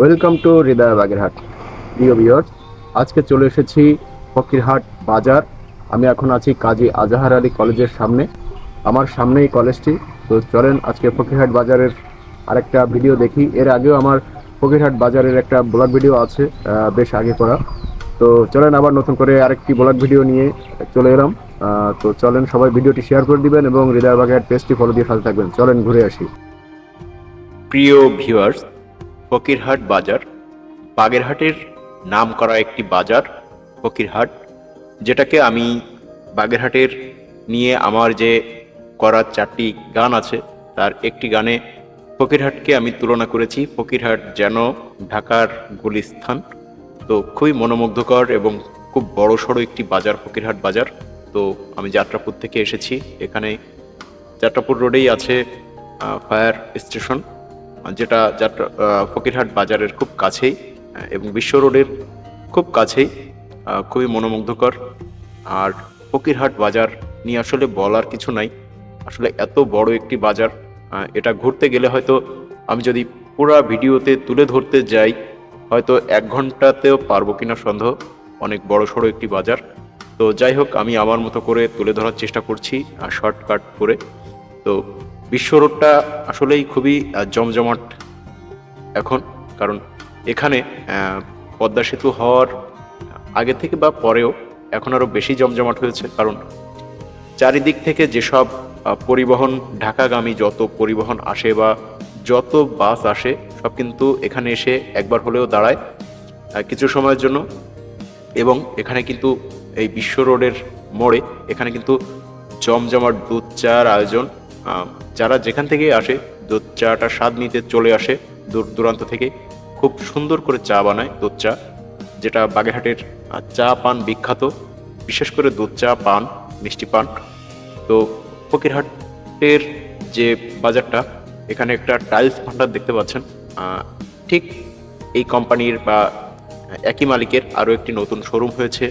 Welcome to হৃদয় বাগেরহাট প্রিয় viewers আজকে চলে এসেছি ফকিরহাট বাজার। আমি এখন আছি কাজী আজাহার আলী কলেজের সামনে। আমার সামনেই কলেজটি। তো চলেন আজকে ফকিরহাট বাজারের আরেকটা ভিডিও দেখি। এর আগেও আমার ফকিরহাট বাজারের একটা ব্লগ ভিডিও আছে বেশ আগে করা। তো চলেন আবার নতুন করে আরেকটি ব্লগ ভিডিও নিয়ে চলে এলাম। তো চলেন সবাই ভিডিওটি শেয়ার করে দিবেন এবং হৃদয় বাগেরহাট পেজটি ফলো দিয়ে সাথে থাকবেন। চলেন ঘুরে আসি। প্রিয় ভিউয়ার্স ফকিরহাট বাজার, বাগেরহাটের নাম করা একটি বাজার, ফকিরহাট, যেটাকে আমি বাগেরহাটের নিয়ে আমার যে করা চারটি গান আছে, তার একটি গানে ফকিরহাটকে আমি তুলনা করেছি। ফকিরহাট যেন ঢাকার গুলিস্থান। তো খুবই মনোমুগ্ধকর এবং খুব বড় সড়ো একটি বাজার, ফকিরহাট বাজার। তো আমি যাত্রাপুর থেকে এসেছি। এখানে যাত্রাপুর রোডেই আছে ফায়ার স্টেশন। যেটা ফকিরহাট বাজারের খুব কাছেই এবং বিশ্ব রোডের খুব কাছেই খুবই মনোমুগ্ধকর। আর ফকিরহাট বাজার নিয়ে আসলে বলার কিছু নাই। আসলে এত বড় একটি বাজার এটা ঘুরতে গেলে হয়তো আমি যদি পুরো ভিডিওতে তুলে ধরতে যাই, হয়তো এক ঘন্টাতেও পারব কিনা সন্দেহ, অনেক বড় সড়ো একটি বাজার। তো যাই হোক, আমি আমার মতো করে তুলে ধরার চেষ্টা করছি শর্টকাট করে। তো বিশ্ব রোডটা আসলেই খুবই জমজমাট এখন। কারণ এখানে পদ্মা সেতু হওয়ার আগে থেকে বা পরেও এখন আরও বেশি জমজমাট হয়েছে। কারণ চারিদিক থেকে যেসব পরিবহন, ঢাকাগামী যত পরিবহন আসে বা যত বাস আসে, সব কিন্তু এখানে এসে একবার হলেও দাঁড়ায় কিছু সময়ের জন্য। এবং এখানে কিন্তু এই বিশ্ব রোডের মোড়ে এখানে কিন্তু জমজমাট দুধ চার আয়োজন যারা যেখান থেকে আসে, দুধ চাটা স্বাদ নিতে চলে আসে, দূর দূরান্ত থেকে, খুব সুন্দর করে চা বানায় দুধ চা, যেটা বাগেরহাটের চা পান বিখ্যাত, বিশেষ করে দুধ চা পান, মিষ্টি পান। তো ফকিরহাটের যে বাজারটা, এখানে একটা টাইলস ভান্ডার দেখতে পাচ্ছেন। ঠিক এই কোম্পানির বা একই মালিকের আরও একটি নতুন শোরুম হয়েছে,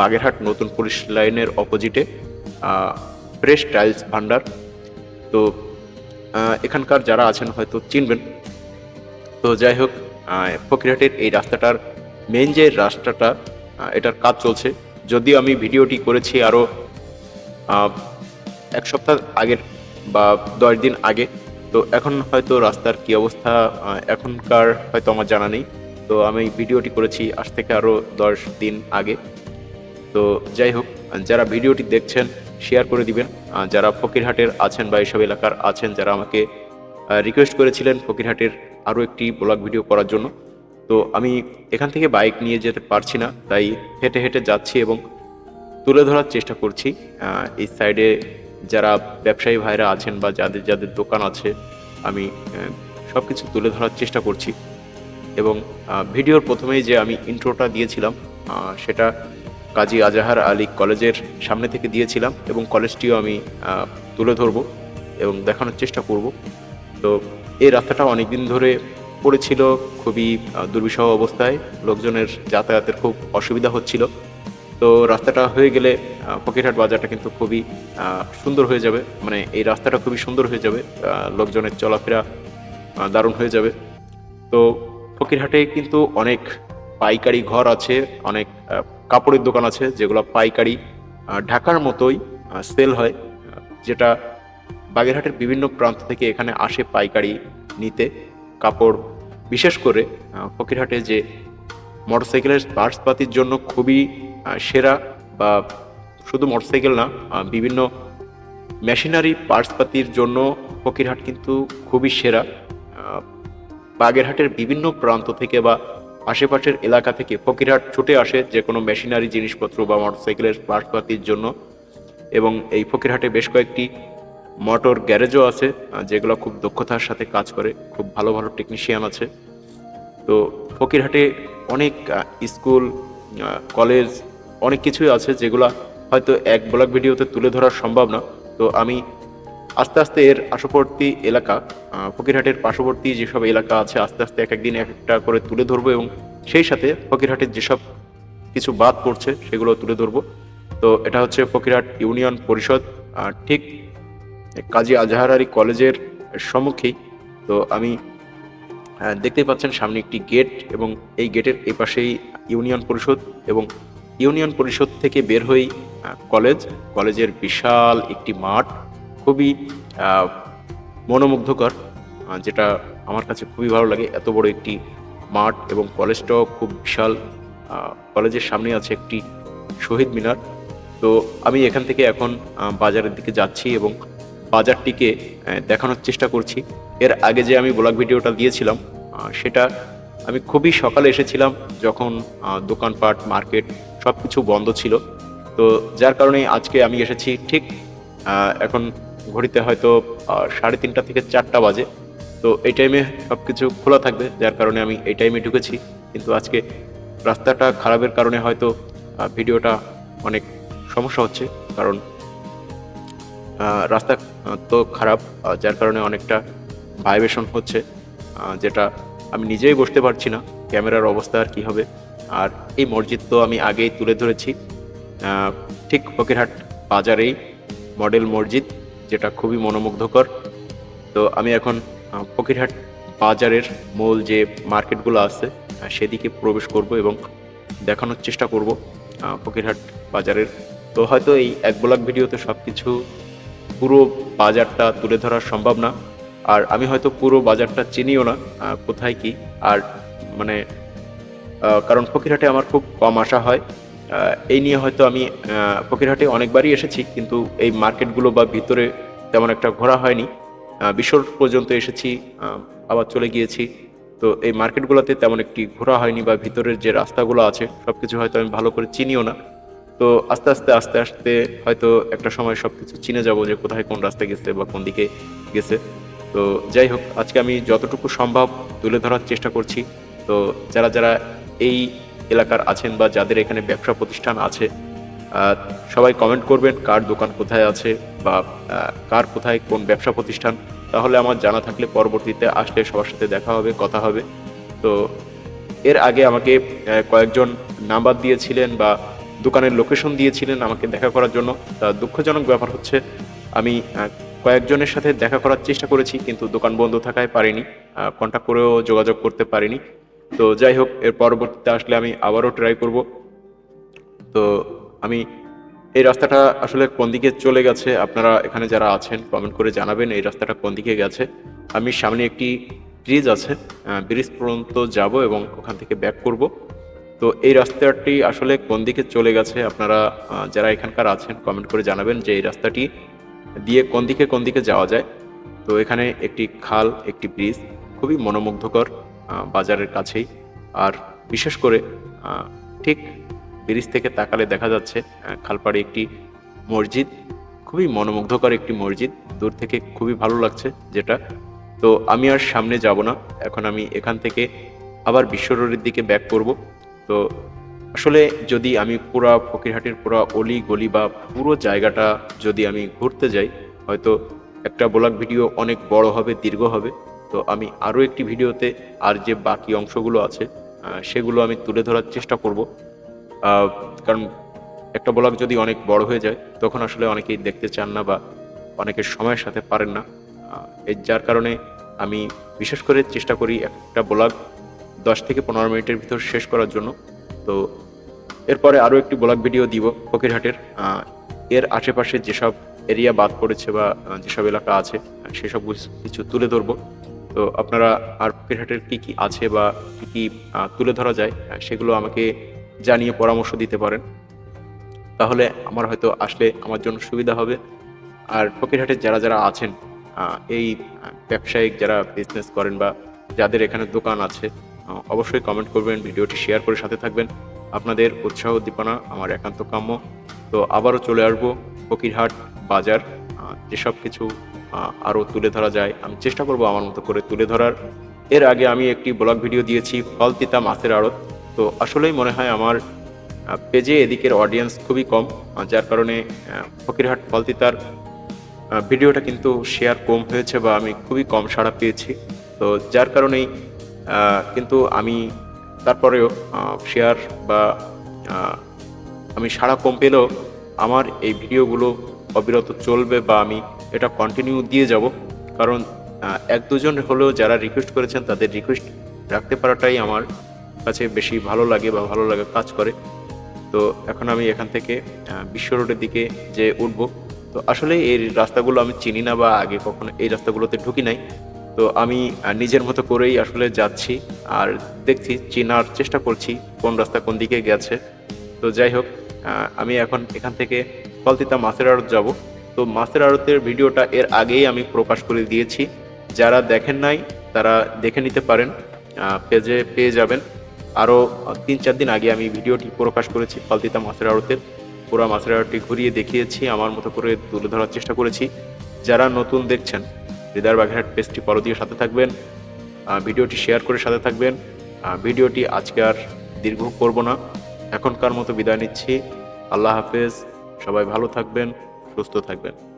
বাগেরহাট নতুন পুলিশ লাইনের অপোজিটে। Fresh tiles Bhandar. তো এখানকার যারা আছেন হয়তো চিনবেন। তো যাই হোক আহ, ফকিরহাটের এই রাস্তাটার মেন যে রাস্তাটা এটার কাজ চলছে। যদিও আমি ভিডিওটি করেছি আরও এক সপ্তাহ আগের বা দশ দিন আগে। তো এখন হয়তো রাস্তার কি অবস্থা এখনকার হয়তো আমার জানা নেই। তো আমি ভিডিওটি করেছি আজ থেকে আরও দশ দিন আগে। তো যাই হোক যারা ভিডিওটি দেখছেন শেয়ার করে দিবেন। যারা ফকিরহাটের আছেন বা এইসব এলাকার আছেন, যারা আমাকে রিকোয়েস্ট করেছিলেন ফকিরহাটের আরও একটি ব্লগ ভিডিও করার জন্য। তো আমি এখান থেকে বাইক নিয়ে যেতে পারছি না, তাই হেঁটে হেঁটে যাচ্ছি এবং তুলে ধরার চেষ্টা করছি। এই সাইডে যারা ব্যবসায়ী ভাইরা আছেন বা যাদের যাদের দোকান আছে, আমি সব কিছু তুলে ধরার চেষ্টা করছি। এবং ভিডিওর প্রথমেই যে আমি ইন্ট্রোটা দিয়েছিলাম সেটা কাজী আজাহার আলী কলেজের সামনে থেকে দিয়েছিলাম এবং কলেজটিও আমি তুলে ধরবো এবং দেখানোর চেষ্টা করব। তো এই রাস্তাটা অনেক দিন ধরে পড়েছিল, খুবই দুর্বিষহ অবস্থায়, লোকজনের যাতায়াতের খুব অসুবিধা হচ্ছিল। তো রাস্তাটা হয়ে গেলে ফকিরহাট বাজারটা কিন্তু খুবই সুন্দর হয়ে যাবে। মানে এই রাস্তাটা খুবই সুন্দর হয়ে যাবে লোকজনের চলাফেরা দারুণ হয়ে যাবে। তো ফকিরহাটে কিন্তু অনেক পাইকারি ঘর আছে, অনেক কাপড়ের দোকান আছে, যেগুলো পাইকারি ঢাকার মতোই সেল হয় যেটা বাগেরহাটের বিভিন্ন প্রান্ত থেকে এখানে আসে পাইকারি নিতে। কাপড় বিশেষ করে ফকিরহাটে যে মোটরসাইকেলের পার্টসপাতির জন্য খুবই সেরা বা শুধু মোটরসাইকেল না বিভিন্ন মেশিনারি পার্টসপাতির জন্য ফকিরহাট কিন্তু খুবই সেরা। বাগেরহাটের বিভিন্ন প্রান্ত থেকে বা আশেপাশের এলাকা থেকে ফকিরহাট ছুটে আসে যে কোনো মেশিনারি জিনিসপত্র বা মোটরসাইকেলের পার্টসপাতির জন্য। এবং এই ফকিরহাটে বেশ কয়েকটি মোটর গ্যারেজও আছে যেগুলো খুব দক্ষতার সাথে কাজ করে, খুব ভালো ভালো টেকনিশিয়ান আছে। তো ফকিরহাটে অনেক স্কুল কলেজ অনেক কিছুই আছে যেগুলা হয়তো এক ব্লগ ভিডিওতে তুলে ধরা সম্ভব না। তো আমি আস্তে আস্তে এর পার্শ্ববর্তী এলাকা ফকিরহাটের পার্শ্ববর্তী যেসব এলাকা আছে, আস্তে আস্তে এক একদিন এক একটা করে তুলে ধরবো এবং সেই সাথে ফকিরহাটের যেসব কিছু বাদ পড়ছে, সেগুলো তুলে ধরবো। তো এটা হচ্ছে ফকিরহাট ইউনিয়ন পরিষদ ঠিক কাজী আজহার আলী কলেজের সম্মুখেই। তো আমি দেখতেই পাচ্ছেন সামনে একটি গেট এবং এই গেটের এই পাশেই ইউনিয়ন পরিষদ এবং ইউনিয়ন পরিষদ থেকে বের হয়েই কলেজ। কলেজের বিশাল একটি মাঠ। খুবই মনোমুগ্ধকর যেটা আমার কাছে খুবই ভালো লাগে। এত বড় একটি মাঠ এবং কলেজটাও খুব বিশাল। কলেজের সামনে আছে একটি শহীদ মিনার। তো আমি এখান থেকে এখন বাজারের দিকে যাচ্ছি এবং বাজারটিকে দেখানোর চেষ্টা করছি। এর আগে যে আমি ব্লগ ভিডিওটা দিয়েছিলাম সেটা আমি খুবই সকালে এসেছিলাম যখন দোকানপাট, মার্কেট সব কিছু বন্ধ ছিল। তো যার কারণে আজকে আমি এসেছি ঠিক এখন ঘড়িতে হয়তো সাড়ে তিনটা থেকে চারটা বাজে। তো এই টাইমে সব কিছু খোলা থাকবে, যার কারণে আমি এই টাইমে ঢুকেছি। কিন্তু আজকে রাস্তাটা খারাপের কারণে হয়তো ভিডিওটা অনেক সমস্যা হচ্ছে। কারণ রাস্তা তো খারাপ যার কারণে অনেকটা ভাইব্রেশন হচ্ছে যেটা আমি নিজেই বসতে পারছি না, ক্যামেরার অবস্থা আর কী হবে। আর এই মসজিদ তো আমি আগেই তুলে ধরেছি। ঠিক ফকিরহাট বাজারেই মডেল মসজিদ। যেটা খুবই মনোমুগ্ধকর। তো আমি এখন ফকিরহাট বাজারের মূল যে মার্কেটগুলো আছে সেদিকে প্রবেশ করব এবং দেখানোর চেষ্টা করব ফকিরহাট বাজারের। তো হয়তো এই এক ব্লগ ভিডিওতে সব কিছু পুরো বাজারটা তুলে ধরা সম্ভব না। আর আমি হয়তো পুরো বাজারটা চিনিও না কোথায় কি। আর মানে কারণ ফকিরহাটে আমার খুব কম আসা হয়। এই নিয়ে হয়তো আমি ফকিরহাটে অনেকবারই এসেছি, কিন্তু এই মার্কেটগুলো বা ভিতরে তেমন একটা ঘোরা হয়নি। বিশ্বর পর্যন্ত এসেছি আবার চলে গিয়েছি। তো এই মার্কেটগুলোতে তেমন একটি ঘোরা হয়নি বা ভিতরের যে রাস্তাগুলো আছে সব কিছু হয়তো আমি ভালো করে চিনিও না। তো আস্তে আস্তে আস্তে আস্তে হয়তো একটা সময় সব কিছু চিনে যাব যে কোথায় কোন রাস্তায় গেছে বা কোন দিকে গেছে। তো যাই হোক, আজকে আমি যতটুকু সম্ভব তুলে ধরার চেষ্টা করছি। তো যারা যারা এই এলাকার আছেন বা যাদের এখানে ব্যবসা প্রতিষ্ঠান আছে সবাই কমেন্ট করবেন কার দোকান কোথায় আছে বা কার কোথায় কোন ব্যবসা প্রতিষ্ঠান। তাহলে আমার জানা থাকলে পরবর্তীতে আসলে সবার সাথে দেখা হবে, কথা হবে। তো এর আগে আমাকে কয়েকজন নাম্বার দিয়েছিলেন বা দোকানের লোকেশন দিয়েছিলেন আমাকে দেখা করার জন্য। তা দুঃখজনক ব্যাপার হচ্ছে আমি কয়েকজনের সাথে দেখা করার চেষ্টা করেছি, কিন্তু দোকান বন্ধ থাকায় পারিনি। কন্ট্যাক্ট করেও যোগাযোগ করতে পারিনি। তো যাই হোক, এর পরবর্তীতে আসলে আমি আবারও ট্রাই করব। তো আমি এই রাস্তাটা আসলে কোন দিকে চলে গেছে, আপনারা এখানে যারা আছেন কমেন্ট করে জানাবেন এই রাস্তাটা কোন দিকে গেছে। আমি সামনে একটি ব্রিজ আছে ব্রিজ পর্যন্ত যাব এবং ওখান থেকে ব্যাক করব। তো এই রাস্তাটি আসলে কোন দিকে চলে গেছে, আপনারা যারা এখানকার আছেন কমেন্ট করে জানাবেন যে এই রাস্তাটি দিয়ে কোন দিকে কোন দিকে যাওয়া যায়। তো এখানে একটি খাল, একটি ব্রিজ খুবই মনোমুগ্ধকর। বাজারের কাছেই। আর বিশেষ করে ঠিক ব্রিজ থেকে তাকালে দেখা যাচ্ছে খালপাড়ে একটি মসজিদ, খুবই মনোমুগ্ধকর একটি মসজিদ। দূর থেকে খুবই ভালো লাগছে যেটা। তো আমি আর সামনে যাব না। এখন আমি এখান থেকে আবার বিশ্ব রোডের দিকে ব্যাক করব। তো আসলে যদি আমি পুরা ফকিরহাটের পুরা অলি গলি বা পুরো জায়গাটা যদি আমি ঘুরতে যাই, হয়তো একটা ব্লগ ভিডিও অনেক বড় হবে, দীর্ঘ হবে। তো আমি আরও একটি ভিডিওতে আর যে বাকি অংশগুলো আছে সেগুলো আমি তুলে ধরার চেষ্টা করব। কারণ একটা ব্লগ যদি অনেক বড় হয়ে যায়, তখন আসলে অনেকেই দেখতে চান না বা অনেকের সময়ের সাথে পারেন না। এর যার কারণে আমি বিশেষ করে চেষ্টা করি একটা ব্লগ দশ থেকে পনেরো মিনিটের ভিতর শেষ করার জন্য। তো এরপরে আরও একটি ব্লগ ভিডিও দিব ফকিরহাটের। এর আশেপাশে যেসব এরিয়া বাদ পড়েছে বা যেসব এলাকা আছে সেসব কিছু- তুলে ধরবো। তো আপনারা আর ফকিরহাটের কী কী আছে বা কী কী তুলে ধরা যায় সেগুলো আমাকে জানিয়ে পরামর্শ দিতে পারেন। তাহলে আমার হয়তো আসলে আমার জন্য সুবিধা হবে। আর ফকিরহাটের যারা যারা আছেন এই ব্যবসায়িক যারা বিজনেস করেন বা যাদের এখানে দোকান আছে অবশ্যই কমেন্ট করবেন, ভিডিওটি শেয়ার করে সাথে থাকবেন। আপনাদের উৎসাহ উদ্দীপনা আমার একান্ত কাম্য। তো আবারও চলে আসব ফকিরহাট বাজার যেসব কিছু আরও তুলে ধরা যায়। আমি চেষ্টা করব আমার মতো করে তুলে ধরার। এর আগে আমি একটি ব্লগ ভিডিও দিয়েছি ফল তিতা মাছের আড়ত। তো আসলেই মনে হয় আমার পেজে এদিকের অডিয়েন্স খুবই কম যার কারণে ফকিরহাট ফল তিতার ভিডিওটা কিন্তু শেয়ার কম হয়েছে বা আমি খুবই কম সাড়া পেয়েছি। তো যার কারণেই কিন্তু আমি তারপরেও শেয়ার বা আমি সাড়া কম পেলেও আমার এই ভিডিওগুলো অবিরত চলবে বা আমি এটা কন্টিনিউ দিয়ে যাব। কারণ এক দুজন হলেও যারা রিকোয়েস্ট করেছেন, তাদের রিকোয়েস্ট রাখতে পারাটাই আমার কাছে বেশি ভালো লাগে বা ভালো লাগে কাজ করে। তো এখন আমি এখান থেকে বিশ্ব রোডের দিকে যে উঠবো। তো আসলে এই রাস্তাগুলো আমি চিনি না বা আগে কখনো এই রাস্তাগুলোতে ঢুকি নাই। তো আমি নিজের মতো করেই আসলে যাচ্ছি আর দেখছি, চেনার চেষ্টা করছি কোন রাস্তা কোন দিকে গেছে। তো যাই হোক আমি এখন এখান থেকে কলতিতা মাছের আড়ত যাব। তো মাছের আড়তের ভিডিওটা এর আগেই আমি প্রকাশ করে দিয়েছি। যারা দেখেন নাই, তারা দেখে নিতে পারেন পেজে পেয়ে যাবেন। আরও তিন চার দিন আগে আমি ভিডিওটি প্রকাশ করেছি পালতিতা মাছের আড়তের পুরো মাছের আড়তটি ঘুরিয়ে দেখিয়েছি, আমার মতো করে তুলে ধরার চেষ্টা করেছি। যারা নতুন দেখছেন, হৃদয় বাঘেরহাট পেজটি পর দিয়ে সাথে থাকবেন ভিডিওটি শেয়ার করে সাথে থাকবেন। ভিডিওটি আজকে আর দীর্ঘ করব না। এখনকার মতো বিদায় নিচ্ছি। আল্লাহ হাফেজ, সবাই ভালো থাকবেন। সুস্থ থাকবেন।